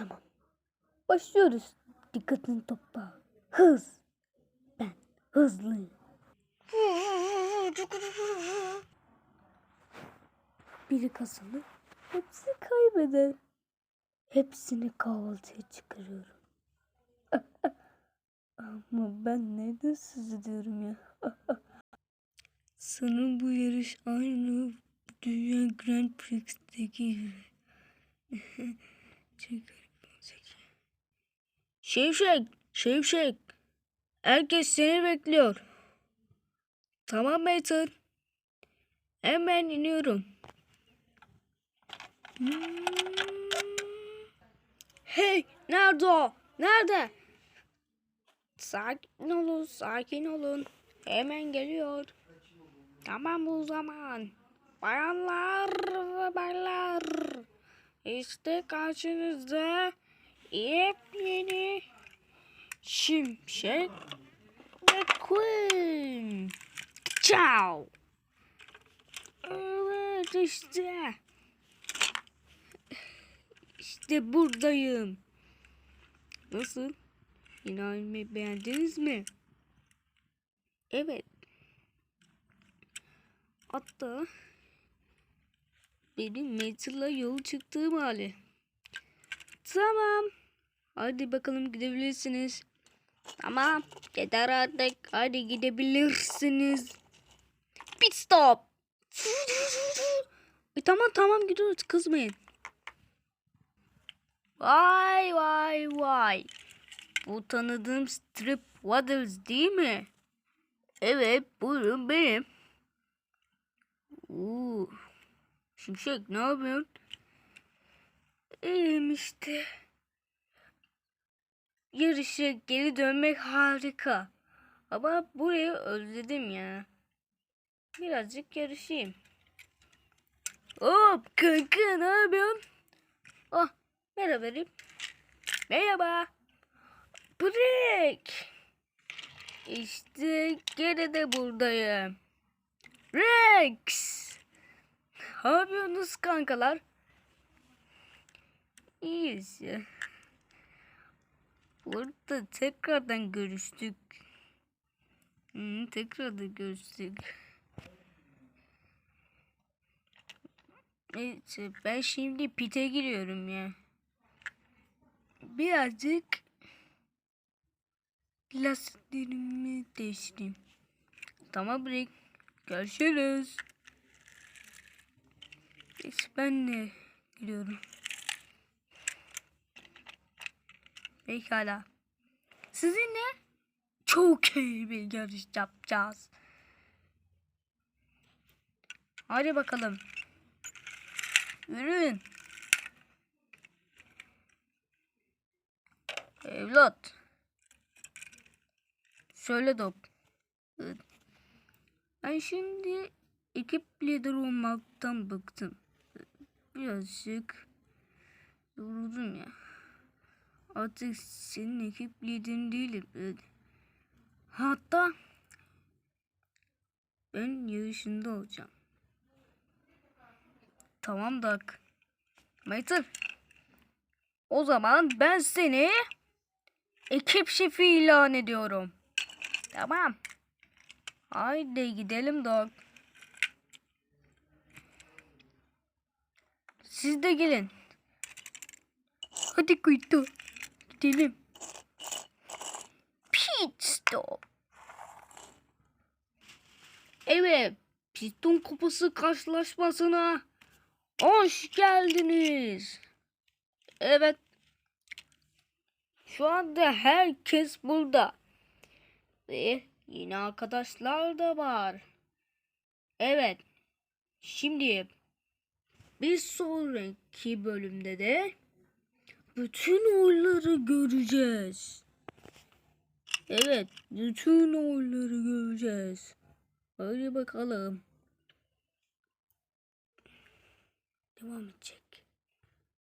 Tamam. Başlıyoruz. Dikkatini topla. Hız. Ben hızlıyım. Biri kazanır, hepsi kaybeder. Hepsini kahvaltıya çıkarıyorum. Ama ben neyden söz ediyorum ya? Sanırım bu yarış aynı Dünya Grand Prix'teki gibi. Olacak. Şevşek, Şevşek. Herkes seni bekliyor. Tamam Mason. Hemen iniyorum. Hey, nerede o? Nerede? Sakin olun, sakin olun. Hemen geliyor. Tamam o zaman. Bayanlar baylar. İşte karşınızda yepyeni Şimşek McQueen. Ciao. Evet işte. İşte buradayım. Nasıl? Yine halimi beğendiniz mi? Evet. Hatta benim Metal'a yol çıktığım hali. Tamam. Hadi bakalım gidebilirsiniz. Tamam. Yeter artık. Hadi gidebilirsiniz. Pit stop. E, tamam tamam gidiyoruz kızmayın. Vay vay vay. Bu tanıdığım Strip Waddles değil mi? Evet buyurun benim. Oo. Şimşek ne yapıyorsun? İyiyim işte. Yarışa geri dönmek harika. Ama burayı özledim ya. Birazcık yarışayım. Hop kanka ne yapıyorsun? Oh merhaba Rip. Merhaba. Break. İşte gene de buradayım. Rex. Ne yapıyorsunuz kankalar? İyiyiz ya. Burada tekrardan görüştük. Hı, tekrardan görüştük. Neyse ben şimdi pite giriyorum ya. Birazcık lastiklerimi değiştireyim. Tamam Rick. Görüşürüz. Neyse ben de gidiyorum. Pekala. Sizinle çok iyi bir yarış yapacağız. Hadi bakalım. Yürüyün. Evlat. Söyle top. Ben şimdi ekip lider olmaktan bıktım. Birazcık yoruldum ya. Artık senin ekip liderin değilim. Hatta ben yarışında olacağım. Tamam Dak. Maytır. O zaman ben seni ekip şefi ilan ediyorum. Tamam. Haydi gidelim Dog. Siz de gelin. Hadi Kuytu. Gidelim. Pit stop. Evet. Piston kupası karşılaşmasına hoş geldiniz. Evet. Şu anda herkes burada. Ve yine arkadaşlar da var. Evet. Şimdi bir sonraki bölümde de bütün oyları göreceğiz. Evet, bütün oyları göreceğiz. Hadi bakalım. Devam edecek.